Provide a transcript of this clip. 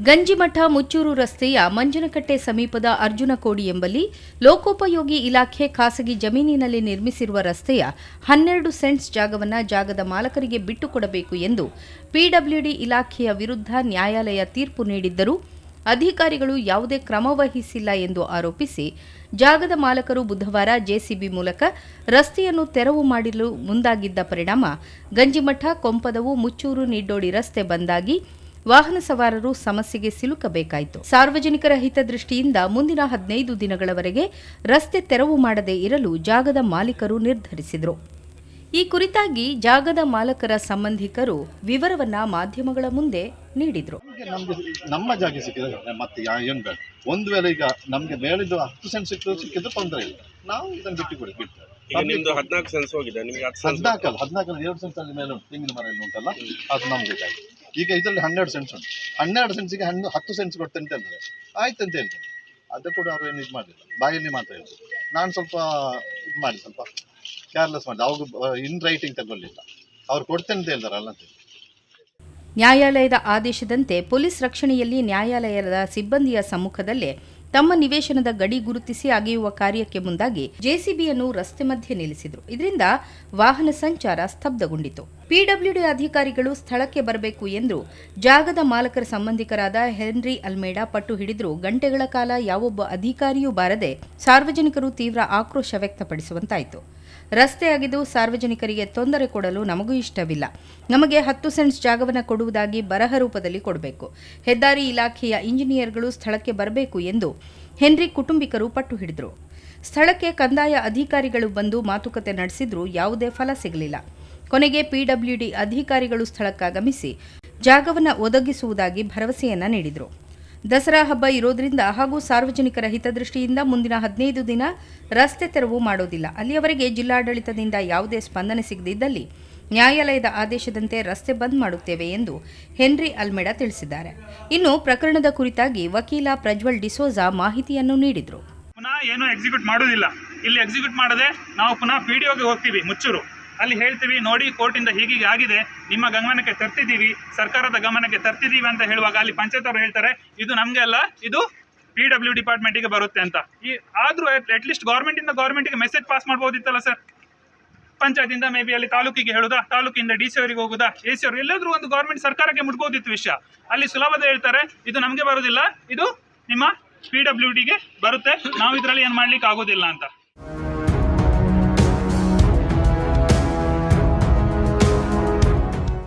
ಗಂಜಿಮಠ ಮುಚ್ಚೂರು ರಸ್ತೆಯ ಮಂಜನಕಟ್ಟೆ ಸಮೀಪದ ಅರ್ಜುನಕೋಡಿ ಎಂಬಲ್ಲಿ ಲೋಕೋಪಯೋಗಿ ಇಲಾಖೆ ಖಾಸಗಿ ಜಮೀನಿನಲ್ಲಿ ನಿರ್ಮಿಸಿರುವ ರಸ್ತೆಯ ಹನ್ನೆರಡು ಸೆಂಟ್ಸ್ ಜಾಗವನ್ನು ಜಾಗದ ಮಾಲಕರಿಗೆ ಬಿಟ್ಟುಕೊಡಬೇಕು ಎಂದು ಪಿಡಬ್ಲ್ಯೂಡಿ ಇಲಾಖೆಯ ವಿರುದ್ಧ ನ್ಯಾಯಾಲಯ ತೀರ್ಪು ನೀಡಿದ್ದರೂ ಅಧಿಕಾರಿಗಳು ಯಾವುದೇ ಕ್ರಮ ವಹಿಸಿಲ್ಲ ಎಂದು ಆರೋಪಿಸಿ ಜಾಗದ ಮಾಲಕರು ಬುಧವಾರ ಜೆಸಿಬಿ ಮೂಲಕ ರಸ್ತೆಯನ್ನು ತೆರವು ಮಾಡಲು ಮುಂದಾಗಿದ್ದ ಪರಿಣಾಮ ಗಂಜಿಮಠ ಕೊಂಪದವು ಮುಚ್ಚೂರು ನಿಡ್ಡೋಡಿ ರಸ್ತೆ ಬಂದಾಗಿ ವಾಹನ ಸವಾರರು ಸಮಸ್ಯೆಗೆ ಸಿಲುಕಬೇಕಾಯಿತು. ಸಾರ್ವಜನಿಕರ ಹಿತದೃಷ್ಟಿಯಿಂದ ಮುಂದಿನ ಹದಿನೈದು ದಿನಗಳವರೆಗೆ ರಸ್ತೆ ತೆರವು ಮಾಡದೇ ಇರಲು ಜಾಗದ ಮಾಲೀಕರು ನಿರ್ಧರಿಸಿದರು. ಈ ಕುರಿತಾಗಿ ಜಾಗದ ಮಾಲಕರ ಸಂಬಂಧಿಕರು ವಿವರವನ್ನ ಮಾಧ್ಯಮಗಳ ಮುಂದೆ ನೀಡಿದ್ರು. ನಮ್ಗೆ ನಮ್ಮ ಜಾಗ ಸಿಕ್ಕಿದ್ರೆ ಮತ್ತೆ ಯಾ ಏನು ಬೇಡ. ಒಂದು ವೇಳೆ ಈಗ ನಮ್ಗೆ ಮೇಲಿದ್ದು ಹತ್ತು ಸೆನ್ಸ್ ಸಿಕ್ಕಿದ್ರು ಸಿಕ್ಕಿದ್ರೆ ತೊಂದರೆ ಇಲ್ಲ. ನಾವು ಇದನ್ನ ಬಿಟ್ಟು ಕೊಡಿ ಬಿಟ್ಟು. ಈಗ ನಿಮ್ದು ಹದಿನಾಲ್ಕು ಸೆನ್ಸ್ ಹೋಗಿದೆ ನಿಮ್ಗೆ ಹತ್ತು ಸೆನ್ಸ್ ಹದಿನಾಲ್ಕಲ್ಲ ಹದಿನಾಲ್ಕಲ್ಲಿ ಎರಡು ಸೆನ್ಸ್ ಅಲ್ಲಿ ಮೇಲೆ ಉಂಟು ತೆಂಗಿನ ಮರ ಎಲ್ಲ ಉಂಟಲ್ಲ? ಅದು ನಮ್ಗೆ ಬೇಕಾಗಿ ಈಗ ಇದರಲ್ಲಿ ಹನ್ನೆರಡು ಸೆಂಟ್ಸ್ ಉಂಟು. ಹನ್ನೆರಡು ಸೆಂಟ್ಸಿಗೆ ಹಣ್ಣು ಹತ್ತು ಸೆನ್ಸ್ ಕೊಡ್ತೇನೆ ಅಂತ ಹೇಳ್ತಾರೆ. ಆಯ್ತು ಅಂತ ಹೇಳ್ತಾರೆ. ಅದು ಕೂಡ ಅವರು ಏನು ಇದು ಮಾಡಲಿಲ್ಲ ಬಾಯಲ್ಲಿ ಮಾತ್ರ ಹೇಳಿದ್ರು ನಾನು ಸ್ವಲ್ಪ ಇದು ಮಾಡಿ, ಸ್ವಲ್ಪ ಕೇರ್ಲೆಸ್ ಮಾಡಿದೆ ಅವ್ರು ಇನ್ ರೈಟಿಂಗ್ ತಗೊಳ್ಳಿಲ್ಲ. ಅವ್ರು ಕೊಡ್ತೇನೆ ಅಂತ ಹೇಳ್ತಾರಲ್ಲ ಅಂತ ನ್ಯಾಯಾಲಯದ ಆದೇಶದಂತೆ ಪೊಲೀಸ್ ರಕ್ಷಣೆಯಲ್ಲಿ ನ್ಯಾಯಾಲಯದ ಸಿಬ್ಬಂದಿಯ ಸಮ್ಮುಖದಲ್ಲೇ ತಮ್ಮ ನಿವೇಶನದ ಗಡಿ ಗುರುತಿಸಿ ಅಗೆಯುವ ಕಾರ್ಯಕ್ಕೆ ಮುಂದಾಗಿ ಜೆಸಿಬಿಯನ್ನು ರಸ್ತೆ ಮಧ್ಯೆ ನಿಲ್ಲಿಸಿದರು. ಇದರಿಂದ ವಾಹನ ಸಂಚಾರ ಸ್ತಬ್ಧಗೊಂಡಿತು. ಪಿಡಬ್ಲ್ಯೂಡಿ ಅಧಿಕಾರಿಗಳು ಸ್ಥಳಕ್ಕೆ ಬರಬೇಕು ಎಂದು ಜಾಗದ ಮಾಲಕರ ಸಂಬಂಧಿಕರಾದ ಹೆನ್ರಿ ಅಲ್ಮೇಡಾ ಪಟ್ಟು ಹಿಡಿದರೂ. ಗಂಟೆಗಳ ಕಾಲ ಯಾವೊಬ್ಬ ಅಧಿಕಾರಿಯೂ ಬಾರದೆ ಸಾರ್ವಜನಿಕರು ತೀವ್ರ ಆಕ್ರೋಶ ವ್ಯಕ್ತಪಡಿಸುವಂತಾಯಿತು. ರಸ್ತೆ ಅಗೆದು ಸಾರ್ವಜನಿಕರಿಗೆ ತೊಂದರೆ ಕೊಡಲು ನಮಗೂ ಇಷ್ಟವಿಲ್ಲ. ನಮಗೆ ಹತ್ತು ಸೆಂಟ್ಸ್ ಜಾಗವನ್ನು ಕೊಡುವುದಾಗಿ ಬರಹ ರೂಪದಲ್ಲಿ ಕೊಡಬೇಕು. ಹೆದ್ದಾರಿ ಇಲಾಖೆಯ ಇಂಜಿನಿಯರ್ಗಳು ಸ್ಥಳಕ್ಕೆ ಬರಬೇಕು ಎಂದು ಹೆನ್ರಿ ಕುಟುಂಬಿಕರು ಪಟ್ಟು ಹಿಡಿದರು. ಸ್ಥಳಕ್ಕೆ ಕಂದಾಯ ಅಧಿಕಾರಿಗಳು ಬಂದು ಮಾತುಕತೆ ನಡೆಸಿದ್ರೂ ಯಾವುದೇ ಫಲ ಸಿಗಲಿಲ್ಲ. ಕೊನೆಗೆ ಪಿಡಬ್ಲ್ಯೂಡಿ ಅಧಿಕಾರಿಗಳು ಸ್ಥಳಕ್ಕಾಗಮಿಸಿ ಜಾಗವನ್ನು ಒದಗಿಸುವುದಾಗಿ ಭರವಸೆಯನ್ನ ನೀಡಿದರು. ದಸರಾ ಹಬ್ಬ ಇರೋದ್ರಿಂದ ಹಾಗೂ ಸಾರ್ವಜನಿಕರ ಹಿತದೃಷ್ಟಿಯಿಂದ ಮುಂದಿನ ಹದಿನೈದು ದಿನ ರಸ್ತೆ ತೆರವು ಮಾಡೋದಿಲ್ಲ. ಅಲ್ಲಿಯವರೆಗೆ ಜಿಲ್ಲಾಡಳಿತದಿಂದ ಯಾವುದೇ ಸ್ಪಂದನೆ ಸಿಗದಿದ್ದಲ್ಲಿ ನ್ಯಾಯಾಲಯದ ಆದೇಶದಂತೆ ರಸ್ತೆ ಬಂದ್ ಮಾಡುತ್ತೇವೆ ಎಂದು ಹೆನ್ರಿ ಅಲ್ಮೆಡಾ ತಿಳಿಸಿದ್ದಾರೆ. ಇನ್ನು ಪ್ರಕರಣದ ಕುರಿತಾಗಿ ವಕೀಲ ಪ್ರಜ್ವಲ್ ಡಿಸೋಜಾ ಮಾಹಿತಿಯನ್ನು ನೀಡಿದರು. ಪುನಃ ಏನು ಎಕ್ಸಿಕ್ಯೂಟ್ ಮಾಡೋದಿಲ್ಲ. ಇಲ್ಲಿ ಎಕ್ಸಿಕ್ಯೂಟ್ ಮಾಡದೆ ನಾವು ಪುನಃ ಪಿ ಡಿ ಒಗೆ ಹೋಗ್ತೀವಿ, ಮುಚ್ಚೂರು. ಅಲ್ಲಿ ಹೇಳ್ತೀವಿ, ನೋಡಿ ಕೋರ್ಟಿಂದ ಹೀಗೀಗೆ ಆಗಿದೆ, ನಿಮ್ಮ ಗಮನಕ್ಕೆ ತರ್ತಿದ್ದೀವಿ, ಸರ್ಕಾರದ ಗಮನಕ್ಕೆ ತರ್ತಿದ್ದೀವಿ ಅಂತ ಹೇಳುವಾಗ ಅಲ್ಲಿ ಪಂಚಾಯತ್ ಅವರು ಹೇಳ್ತಾರೆ, ಇದು ನಮಗೆ ಅಲ್ಲ, ಇದು ಪಿ ಡಬ್ಲ್ಯೂ ಡಿಪಾರ್ಟ್ಮೆಂಟಿಗೆ ಬರುತ್ತೆ ಅಂತ. ಈ ಆದರೂ ಅಟ್ಲೀಸ್ಟ್ ಗೌರ್ಮೆಂಟಿಂದ ಗೌರ್ಮೆಂಟಿಗೆ ಮೆಸೇಜ್ ಪಾಸ್ ಮಾಡ್ಬೋದಿತ್ತಲ್ಲ ಸರ್ ಪಂಚಾಯತಿಂದ ಮೇ ಬಿ ಅಲ್ಲಿ ತಾಲೂಕಿಗೆ ಹೇಳುದಾ? ತಾಲೂಕಿಂದ ಡಿ ಸಿ ಅವರಿಗೆ ಹೋಗುದಾ? ಎ ಸಿ ಅವರು ಎಲ್ಲಾದ್ರೂ ಒಂದು ಗೌರ್ಮೆಂಟ್ ಸರ್ಕಾರಕ್ಕೆ ಮುಟ್ಕೋದಿತ್ತು ವಿಷಯ. ಅಲ್ಲಿ ಸುಲಭದ ಹೇಳ್ತಾರೆ, ಇದು ನಮಗೆ ಬರೋದಿಲ್ಲ, ಇದು ನಿಮ್ಮ ಪಿ ಡಬ್ಲ್ಯೂ ಡಿಗೆ ಬರುತ್ತೆ. ನಾವು ಇದರಲ್ಲಿ ಏನು ಮಾಡ್ಲಿಕ್ಕೆ ಆಗೋದಿಲ್ಲ ಅಂತ.